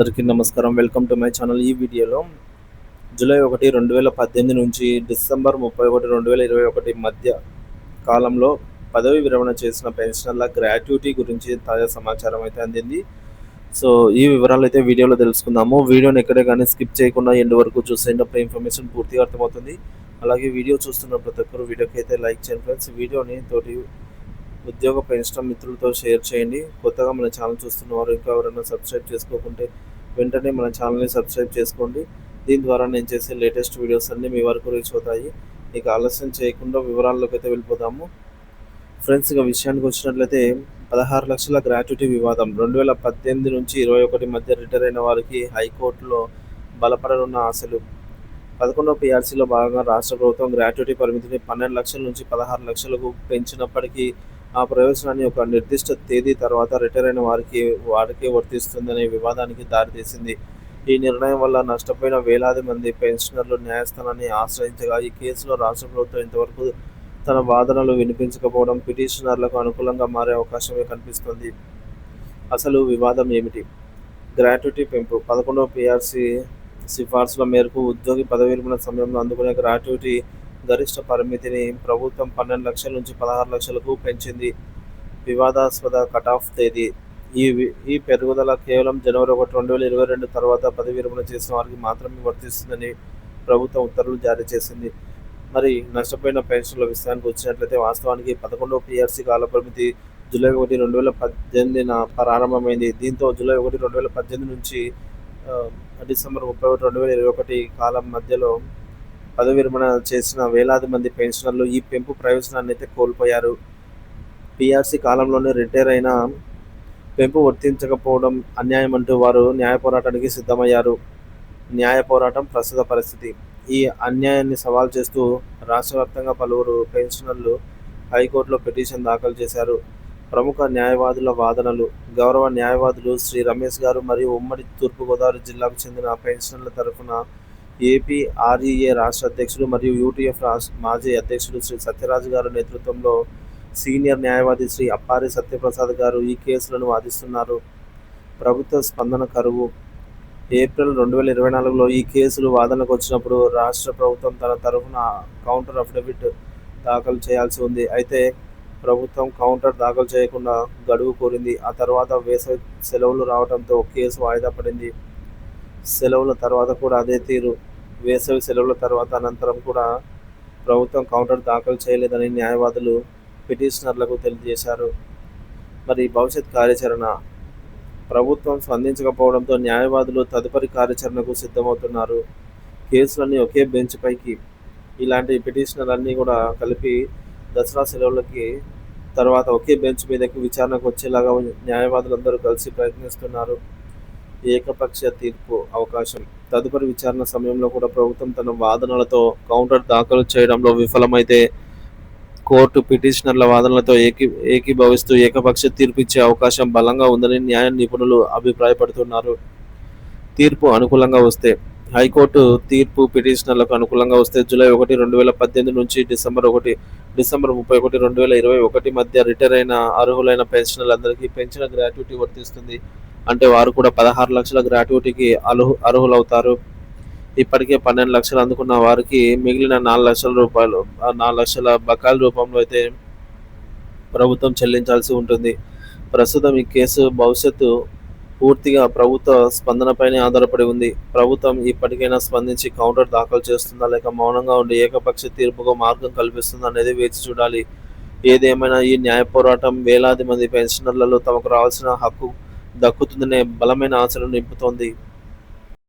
అందరికీ నమస్కారం. Welcome to my channel ఈ వీడియోలో జూలై ఒకటి రెండు వేల పద్దెనిమిది నుంచి డిసెంబర్ ముప్పై ఒకటి రెండు వేల ఇరవై ఒకటి మధ్య కాలంలో పదవి విరమణ చేసిన పెన్షనర్ల గ్రాట్యుటీ గురించి తాజా సమాచారం అయితే అందింది. సో ఈ వివరాలు అయితే వీడియోలో తెలుసుకుందాము. వీడియోని ఎక్కడే కానీ స్కిప్ చేయకుండా ఎండ్ వరకు చూసేటప్పుడు ఇన్ఫర్మేషన్ పూర్తిగా అర్థమవుతుంది. అలాగే వీడియో చూస్తున్న ప్రతి ఒక్కరు వీడియోకి అయితే లైక్ చేయండి ఫ్రెండ్స్. వీడియోని తోటి ఉద్యోగ పెన్షన్ మిత్రులతో షేర్ చేయండి. కొత్తగా మన ఛానల్ చూస్తున్న వారు ఇంకా ఎవరైనా సబ్స్క్రైబ్ చేసుకోకుంటే వెంటనే మన ఛానల్ని సబ్స్క్రైబ్ చేసుకోండి. దీని ద్వారా నేను చేసే లేటెస్ట్ వీడియోస్ అన్నీ మీ వరకు రీచ్ అవుతాయి. ఇక ఆలస్యం చేయకుండా వివరాల్లోకి అయితే వెళ్ళిపోదాము. ఫ్రెండ్స్ ఇక విషయానికి వచ్చినట్లయితే పదహారు లక్షల గ్రాట్యుటీ వివాదం. రెండు వేల పద్దెనిమిది నుంచి ఇరవై ఒకటి మధ్య రిటైర్ అయిన వారికి హైకోర్టులో బలపడనున్న ఆశలు. పదకొండవ పిఆర్సీలో భాగంగా రాష్ట్ర ప్రభుత్వం గ్రాట్యుటీ పరిమితిని పన్నెండు లక్షల నుంచి పదహారు లక్షలకు పెంచినప్పటికీ ఆ ప్రయోజనాన్ని ఒక నిర్దిష్ట తేదీ తర్వాత రిటైర్ అయిన వారికి వారికే వర్తిస్తుందనే వివాదానికి దారితీసింది. ఈ నిర్ణయం వల్ల నష్టపోయిన వేలాది మంది పెన్షనర్లు న్యాయస్థానాన్ని ఆశ్రయించగా ఈ కేసులో రాష్ట్ర ప్రభుత్వం ఇంతవరకు తన వాదనలు వినిపించకపోవడం పిటిషనర్లకు అనుకూలంగా మారే అవకాశమే కనిపిస్తుంది. అసలు వివాదం ఏమిటి? గ్రాట్యుటీ పెంపు. పదకొండవ పిఆర్సీ సిఫార్సుల మేరకు ఉద్యోగి పదవి విరమణ సమయంలో అందుకునే గ్రాట్యుటీ గరిష్ట పరిమితిని ప్రభుత్వం పన్నెండు లక్షల నుంచి పదహారు లక్షలకు పెంచింది. వివాదాస్పద కటాఫ్ తేదీ. ఈ ఈ పెరుగుదల కేవలం జనవరి ఒకటి రెండు వేల ఇరవై రెండు తర్వాత పదవి విరమణ చేసిన వారికి మాత్రమే వర్తిస్తుందని ప్రభుత్వం ఉత్తర్వులు జారీ చేసింది. మరి నష్టపోయిన పెన్షన్ల విషయానికి వచ్చినట్లయితే వాస్తవానికి పదకొండవ పిఆర్సీ కాల పరిమితి జూలై ఒకటి రెండు వేల పద్దెనిమిదిన ప్రారంభమైంది. దీంతో జూలై ఒకటి రెండు వేల పద్దెనిమిది నుంచి డిసెంబర్ ముప్పై ఒకటి రెండు వేల ఇరవై ఒకటి కాలం మధ్యలో పదవి విరమణ చేసిన వేలాది మంది పెన్షనర్లు ఈ పెంపు ప్రయోజనాన్ని అయితే కోల్పోయారు. పిఆర్సీ కాలంలోనే రిటైర్ అయిన పెంపు వర్తించకపోవడం అన్యాయం అంటూ వారు న్యాయ పోరాటానికి సిద్ధమయ్యారు. న్యాయ పోరాటం ప్రస్తుత పరిస్థితి. ఈ అన్యాయాన్ని సవాల్ చేస్తూ రాష్ట్ర వ్యాప్తంగా పలువురు పెన్షనర్లు హైకోర్టులో పిటిషన్ దాఖలు చేశారు. ప్రముఖ న్యాయవాదుల వాదనలు. గౌరవ న్యాయవాదులు శ్రీ రమేష్ గారు మరియు ఉమ్మడి తూర్పుగోదావరి జిల్లాకు చెందిన పెన్షనర్ల తరఫున ఏపీ ఆర్ఈఏ రాష్ట్ర అధ్యక్షుడు మరియు యూటీఎఫ్ రాష్ట్ర మాజీ అధ్యక్షుడు శ్రీ సత్యరాజు గారి నేతృత్వంలో సీనియర్ న్యాయవాది శ్రీ అప్పారి సత్యప్రసాద్ గారు ఈ కేసులను వాదిస్తున్నారు. ప్రభుత్వ స్పందన కరువు. ఏప్రిల్ రెండు వేల ఇరవై నాలుగులో ఈ కేసులు వాదనకు వచ్చినప్పుడు రాష్ట్ర ప్రభుత్వం తన తరఫున కౌంటర్ అఫిడవిట్ దాఖలు చేయాల్సి ఉంది. అయితే ప్రభుత్వం కౌంటర్ దాఖలు చేయకుండా గడువు కోరింది. ఆ తర్వాత వేసవి సెలవులు రావడంతో కేసు వాయిదా పడింది. సెలవుల తర్వాత కూడా అదే తీరు. వేసవి సెలవుల తర్వాత అనంతరం కూడా ప్రభుత్వం కౌంటర్ దాఖలు చేయలేదని న్యాయవాదులు పిటిషనర్లకు తెలియజేశారు. మరి భవిష్యత్ కార్యాచరణ? ప్రభుత్వం స్పందించకపోవడంతో న్యాయవాదులు తదుపరి కార్యాచరణకు సిద్ధమవుతున్నారు. కేసులన్నీ ఒకే బెంచ్ పైకి. ఇలాంటి పిటిషనర్లన్నీ కూడా కలిపి దసరా సెలవులకి తర్వాత ఒకే బెంచ్ మీదకి విచారణకు వచ్చేలాగా న్యాయవాదులందరూ కలిసి ప్రయత్నిస్తున్నారు. ఏకపక్ష తీర్పు అవకాశం. తదుపరి విచారణ సమయంలో కూడా ప్రభుత్వం తన వాదనలతో కౌంటర్ దాఖలు చేయడంలో విఫలమైతే కోర్టు పిటిషనర్ల వాదనలతో ఏకీ ఏకీభవిస్తూ ఏకపక్ష తీర్పు ఇచ్చే అవకాశం బలంగా ఉందని న్యాయ నిపుణులు అభిప్రాయపడుతున్నారు. తీర్పు అనుకూలంగా వస్తే హైకోర్టు తీర్పు పిటిషనర్లకు అనుకూలంగా వస్తే జూలై ఒకటి రెండు వేల పద్దెనిమిది నుంచి డిసెంబర్ ఒకటి డిసెంబర్ ముప్పై ఒకటి రెండు వేల ఇరవై ఒకటి మధ్య రిటైర్ అయిన అర్హులైన పెన్షనర్లందరికీ పెంచిన గ్రాట్యుటీ వర్తిస్తుంది. అంటే వారు కూడా పదహారు లక్షల గ్రాట్యుటీకి అర్హు అర్హులవుతారు. ఇప్పటికే పన్నెండు లక్షలు అందుకున్న వారికి మిగిలిన నాలుగు లక్షల రూపాయలు నాలుగు లక్షల బకాయిల రూపంలో అయితే ప్రభుత్వం చెల్లించాల్సి ఉంటుంది. ప్రస్తుతం ఈ కేసు భవిష్యత్తు పూర్తిగా ప్రభుత్వ స్పందనపైనే ఆధారపడి ఉంది. ప్రభుత్వం ఇప్పటికైనా స్పందించి కౌంటర్ దాఖలు చేస్తుందా లేక మౌనంగా ఉండి ఏకపక్ష తీర్పుకు మార్గం కల్పిస్తుందా అనేది వేచి చూడాలి. ఏదేమైనా ఈ న్యాయ పోరాటం వేలాది మంది పెన్షనర్లలో తమకు రావాల్సిన హక్కు దక్కుతుందనే బలమైన ఆశను నింపుతోంది.